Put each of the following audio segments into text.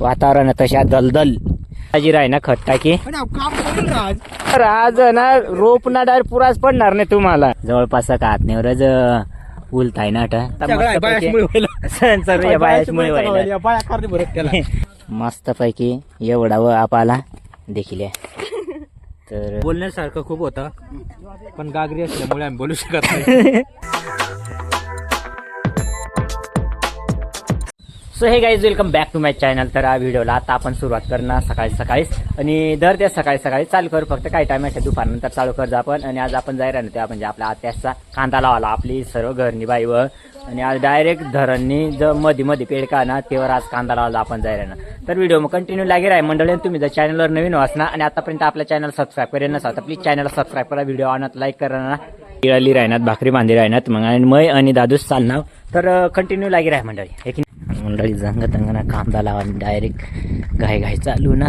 वातावरण तशा दलदल. जी राही ना खत टाकी. तर आज. ना रोप ना डायरेक्ट पुराच पडणार नाही तुम्हाला. जवळपास कातनेवरच उलताय ना सगळं बायाशमुळे व्हायला. सर्व बायाचमुळे मस्त पैकी एवढा व आपाला देखील आहे. तर बोलण्यासारखं खूप होता पण गागरी असल्यामुळे आम्ही बोलू शकत नाही. So hey guys welcome back to my channel तर हा व्हिडिओला आता आपण सुरुवात करणार सकाळी सकाळीच. आणि दर त्या सकाळी सकाळी चालू करू. फक्त काही टायमाच्या आहे दुपारनंतर चालू करतो आपण. आणि आज आपण जायला ना म्हणजे आपला आत्याचा कांदा लावाला. आपली सर्व घरनी बाई व आणि आज डायरेक्ट धरणनी जर मध्ये मध्ये पेड का ना तेव्हा आज कांदा लावायला आपण जायला ना. तर व्हिडिओ मग कंटिन्यू लागेल. आहे मंडळी तुम्ही जर चॅनलवर नवीन वाचना आणि आतापर्यंत आपल्या चॅनल सबस्क्राईब करेल नसा तर प्लीज चॅनल सबस्क्राईब करा. व्हिडिओ आणत लाईक करा ना. इळाली भाकरी बांधी राहण्यात मग आणि मै आणि दादूस चालणार. तर कंटिन्यू लागेल आहे मंडळी. हे मंडळी जंगतंगनं कांदा लावा डायरेक्ट घाय घाय चालू ना.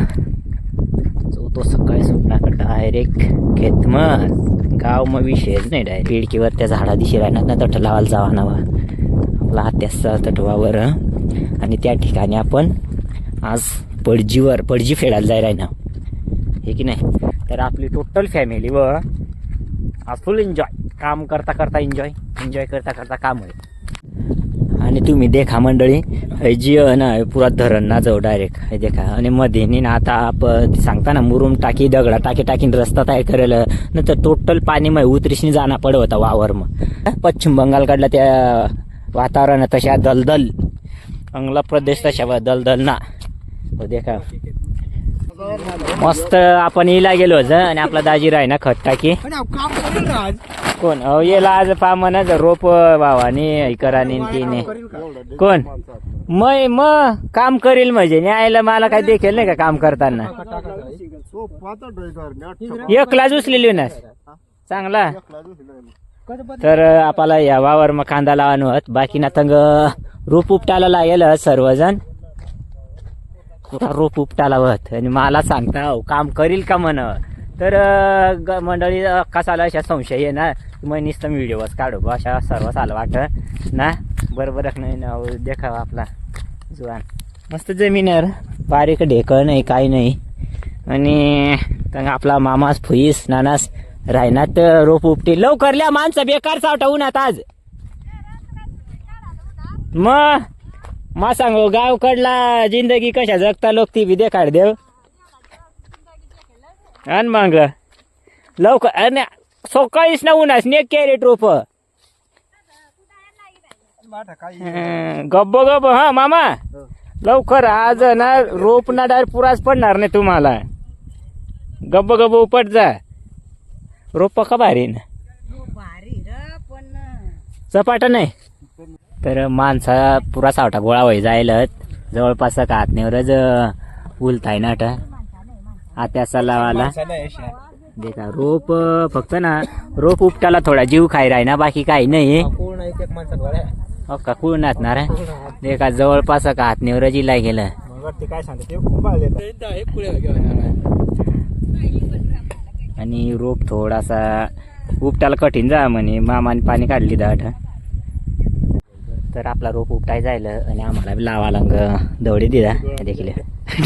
जो तो सकाळी सुटला का डायरेक्ट खेत मग गाव मग विषयच नाही डायरेक्ट खिडकीवर त्या झाडा दिशी राहणार ना तट लावायला जावा नावा. आपला हात्याचा तटवावर आणि त्या ठिकाणी आपण आज पडजीवर पडजी फेडायला जाय राहिना हे की नाही? तर आपली टोटल फॅमिली व आज फुल एन्जॉय काम करता करता एन्जॉय एन्जॉय करता करता काम होईल. आणि तुम्ही देखा मंडळी हे जी ना पुरा धरण ना जाऊ डायरेक्ट हे देखा. आणि मध्ये नी ना आता आपण सांगता ना मुरुम टाकी दगडा टाकी टाकीन रस्ता तयार करेल. नंतर टोटल पाणी मग उतरिशनी जाणं पड होता वावर मग. पश्चिम बंगालकडला त्या वातावरण तशा दलदल. अंगला प्रदेश तशा दलदल ना. हो देखा. मस्त आपण इला गेलो आणि आपला दाजी राही ना खत टाकी. कोण? अहो येला आज पा म्हणत रोप भावानी ऐकराने तिने. कोण? मय म काम करील म्हणजे. न्यायला मला काय देखेल नाही का काम करताना? एकलाच उचलेली ना चांगला? तर आपला या वावर मग कांदा लावा नव्हत बाकी ना तंग रोप उपटाला लागेल सर्वजण. कुठं रोप उपटाला होत आणि मला सांगता अहो, काम करील का म्हण? तर ग- मंडळी कसा आला अशा संशय आहे ना? मग नुसतं व्हिडिओच काढू बा अशा सर्व आलं वाटत ना? बरोबर नाही? ना देखावा आपला जुवान. मस्त जमीनर बारीक ढेकळ नाही काही नाही. आणि तंग आपला मामास फुईस नानास राहण्यात रोप उपटी. लवकर ल्या माणसं बेकार सावटा उन्हात आज. मग मा सांगो गावकडला जिंदगी कशा जगता लोक ती बी देखाड देव. आण मग. लवकर आणि सकाळीच ना उन्हास ने कॅरेट रोप गब्ब गब्ब हा मामा. लवकर आज ना रोप ना डायरेक्ट पुराच पडणार नाही तुम्हाला. गब्ब गब्ब उपट जा. रोप का भारी ना? चपाटा नाही? तर माणसा पुरा सावटा गोळा व्हाय जायला जवळपास कातनेवरच उलताय ना आता. आत्याचा लावाला देखा रोप फक्त ना रोप उपटाला थोडा जीव खाय राही ना बाकी काही नाही. आहे एक हो का? कुळ नाचणार देखा जवळपास कातनेवर जिल्हा गेलं मग वरती काय सांगते? ते खूप आले आणि रोप थोडासा उपटायला कठीण जा म्हणे. मामाने पाणी काढली दाट. तर आपला रोप उपटाय जायला आणि आम्हाला लावा लांग दवडी दिला. देखील.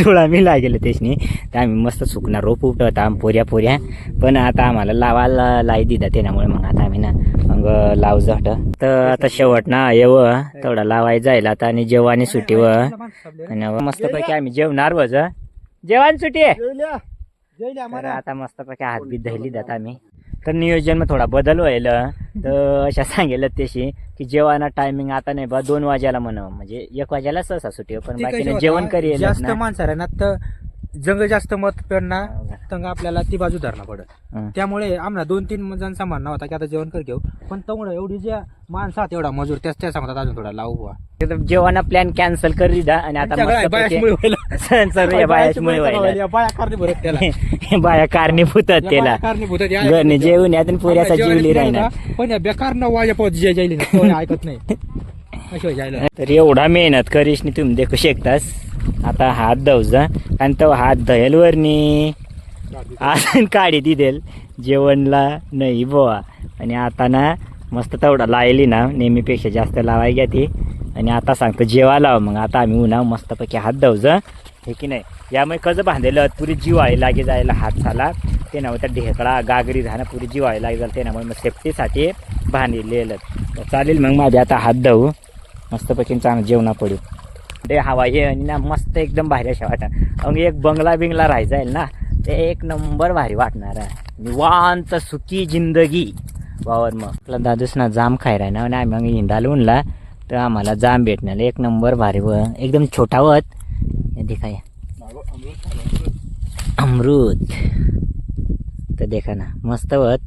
डोळा मी लागेल त्याशनी तर आम्ही मस्त सुकणार रोप उपटत आम पोऱ्या पोऱ्या. पण आता आम्हाला लावायला लाई दिला त्याच्यामुळे मग आता आम्ही ना मग लाव जाट तर आता शेवट ना येव तेवढा लावाय जायला आता आणि जेवणी सुटी व. आणि मस्तपैकी आम्ही जेवणार वज जेवण सुटी. आहे आता मस्तपैकी हात बीत धरली जात आम्ही. तर नियोजन मग थोडा बदल व्हायल तर अशा सांगेल त्याशी की जेवणा टायमिंग आता नाही बा दोन वाजायला म्हण म्हणजे एक वाजायला सहसा सुटी. पण बाकी जेवण करी जास्त माणसं राहणार तर जंग जास्त मत पेडणार तंग आपल्याला ती बाजू धरणं पडत. हं. त्यामुळे आम्हाला दोन तीन जणांचा म्हणणं होता की आता जेवण कर घेऊ. पण तेवढं एवढी ज्या माणसात एवढा मजूर त्याच त्या सांगतात अजून थोडा लावू बुवा. जेवणा प्लॅन कॅन्सल करी द्या आणि आता त्यांच्याकडे बायाशमुळे व्हायला. सर्व बायाचमुळे व्हायला. या बाया कारणीभूत त्याला. बाया कारणीभूत आहेत या त्याला. बाया कारणीभूत आहेत. या- घरने जेवून पुऱ्याचा जीवली राहणार होतं, पण या बेकार न वाजा पावत जे जायली ना कोणी ऐकत नाही. अशी जायला. तर एवढा मेहनत करीश नी तुम्ही देखू शकतास. आता हात धवजा आणि तो हात धयलवरनी अजून काढी दिदेल. जेवणला नाही बोवा. आणि आता ना मस्त तेवढा लायली ना नेहमीपेक्षा जास्त लावाय घ्या ती. आणि आता सांगतो जेवा लाव मग. आता आम्ही उन्हा मस्तपैकी हात धवजा हे की नाही? यामुळे कसं बांधलेलं? पुरी जिवाळी लागे जायला हात झाला. ते नाव त्या ढेकळा गागरी राहणं पुरी जिवाळी लागे जायला ते नामुळे मग सेफ्टीसाठी बांधलेलं. चालेल मग माझे आता हात धावू मस्तपैकी चांगलं जेवणा पडू ते हवा ये आणि ना मस्त एकदम भारी अशा वाटणार मग एक बंगला बिंगला राहायचा आहे ना ते एक नंबर भारी वाटणार आहे. निवांत सुखी जिंदगी. वावर मग. आपला दादूस ना जाम खाय राही ना आम्ही मग हिंडाला उनला तर आम्हाला जाम भेटणार एक नंबर भारी व एकदम छोटा वत. दिखाय अमृत. तर देखा ना मस्त वत.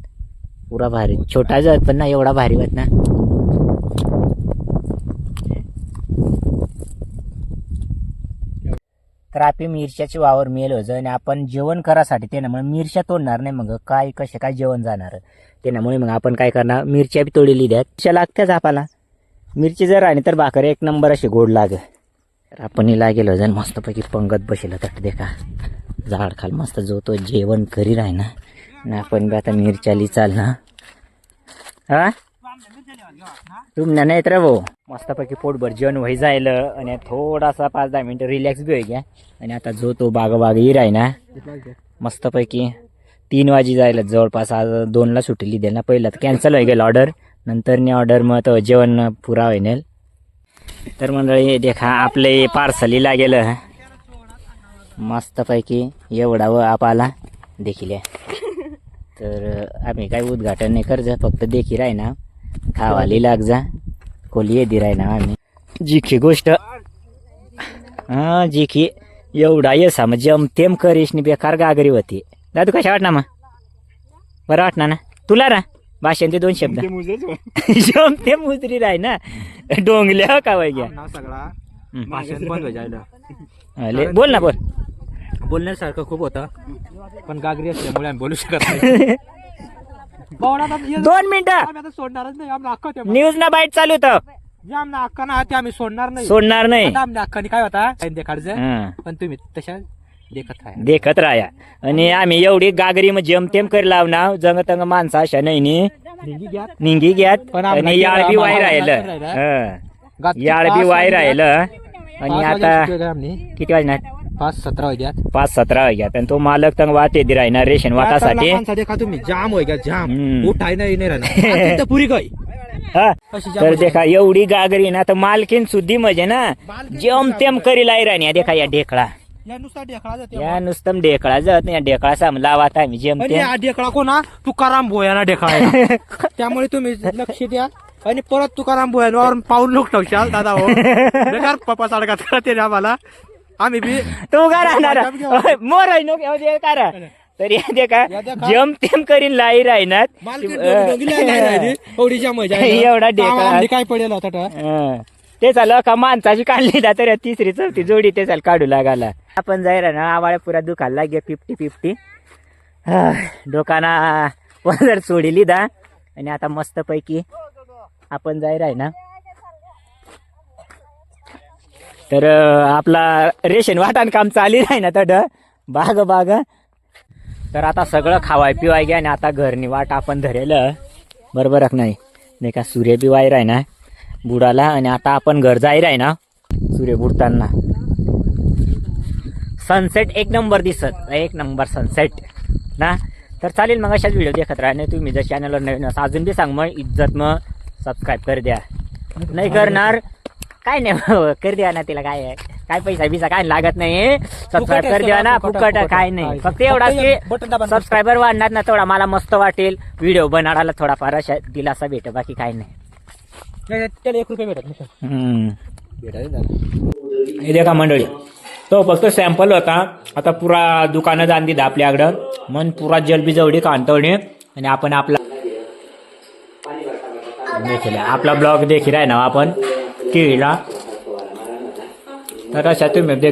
पुरा भारी. छोटा जत पण ना एवढा भारी वत ना. तर मिरच्याची वावर मेल होतं आणि आपण जेवण करासाठी ते ना मग मिरच्या तोडणार नाही मग. काय कसे काय जेवण जाणार? त्यामुळे मग आपण काय करणार? मिरच्या बी तोडलेली द्या. मिरच्या लागत्याच आपल्याला. मिरची जर आणि तर भाकर एक नंबर अशी गोड लाग. तर आपण लागेल जण मस्तपैकी पंगत बसेल तट देखा. झाड खाल मस्त जो तो जेवण करी राही ना. आपण बी आता मिरच्याली चाल ना हा? तुमना नाही तर भाऊ मस्तपैकी पोटभर जेवण व्हाय जायलं आणि थोडासा पाच दहा मिनटं रिलॅक्स बी होई घ्या आणि आता जो तो बाग बाग राही ना मस्तपैकी तीन वाजी जायला जवळपास आज दोनला सुटली द्या ना पहिला तर कॅन्सल होई गेलं ऑर्डर नंतरने ऑर्डर मग तो जेवण पुरा होईल तर मंडळी देखा आपले पार्सली लागेल मस्तपैकी एवढा व आपाला देखील तर आम्ही काय उद्घाटन नाही करज फक्त देखील आहे ना खावाली लाग जा कोली येदी राही ना आम्ही. जिखी गोष्ट. हा जिखी. एवढा ये मग जमतेम करीश नि बेकार गागरी होती. दादू कशा वाटणार मग? बरं वाटणार ना? तुला ना भाषण ते दोन शब्द. जमते मुजरी राही ना. डोंगल्या का वय घ्या नाव सगळा. भाषण बंद जायला. अले, बोल ना बोल. बोलण्यासारखं खूप होतं. पण गागरी असल्यामुळे आम्ही बोलू शकत नाही. बावळा आता ये- दोन मिनिटं. आम्ही आता सोडणारच नाही आम्ही अक्का ते न्यूज ना बाईट चालू होतं. जे आमना अक्का ना ते आम्ही सोडणार नाही. सोडणार नाही. आता काय होता? देखाडचं हं. पण तुम्ही तशा देखत राहा. देखत राया आणि आम्ही एवढी गागरी मग जेमतेम करी लावणार जंग तंग माणसं अशा नाही नी. घ्या. निंगी घ्यात पण आम्हाला आणि याळ बी वाय राहिलं. हं. गातची याळ बी वाय. राहिलं. आणि आता किती वाजणार? पाच सतरा वाजल्यात पाच सतरा वाजल्यात आणि तो मालक तंग वाटे दि राहणार रेशन वाटासाठी. देखा तुम्ही. जाम होय का जाम. हम्म. उठाय नाही नाही राहणार. आज तिथं पुरी काय हा. अशी जाम तर. देखा एवढी गागरी ना तर मालकीन सुद्धी म्हणजे ना. जेमतेम करी लाई राहण्या देखा या ढेकळा. या नुसता ढेकळा जाते. या नुसतं ढेकळा जात या ढेकळा साम लावात आम्ही आणि जेमतेम हा ढेकळा कोणा? तुकाराम भोयाना ढेकळा आहे. त्यामुळे तुम्ही लक्ष द्या. आणि परत तुकाराम भोयांवर पाऊल लोक ठेवशाल दादा हो. बेकार पप्पा साडका करते ना आम्हाला. आम्ही बी तू का राहणार? मोर आहे नो काय करा तरी या देखा या देखा. जेमतेम करीन लाई राहणार. एवढा काय पडेल होता. ते झालं का माणसाची काढली ना तर तिसरी चौथी जोडी ते चाल काढू लागाला आपण जायला ना आवाळ्या पुरा दुखायला लागे फिफ्टी फिफ्टी डोकाना पदर सोडली दा. आणि आता मस्त पैकी आपण जायला आहे ना तर आपला रेशन वाटाण काम चालू आहे ना तड. बाग बाग. तर आता सगळं खावाय पिवाय घ्या आणि आता घरनी वाट आपण धरेल. बरोबर नाही? नाही का? सूर्य बी वायर आहे ना बुडाला आणि आता आपण घर जाईर आहे ना सूर्य बुडताना. सनसेट एक नंबर दिसत एक नंबर सनसेट ना? तर चालेल मग अशाच व्हिडिओ देखत राहणे तुम्ही जर चॅनलवर नवीन असा अजून बी सांग मग. इज्जत मग सबस्क्राईब कर द्या. नाही करणार काय नाही कर द्या ना तिला काय आहे. काय पैसा बिसा काय लागत नाही सबस्क्राईब कर द्या ना फुकट, काय. नाही. फक्त एवढा की. सबस्क्रायबर वाढणार ना थोडा मला मस्त वाटेल. व्हिडिओ बनाडाला थोडाफार अशा दिलासा भेट बाकी काय नाही. त्याला एक रुपये भेटत. हे देखा मंडळी तो फक्त सॅम्पल होता. आता पुरा दुकानं जाण आपल्याकडं. मन पुरा जलबी जवळी कांतवणे. आणि आपण आपला देखील आपला ब्लॉग देखील आहे ना आपण. กีฬะแล้วก็ใช้ตุ้มแบบเด็ก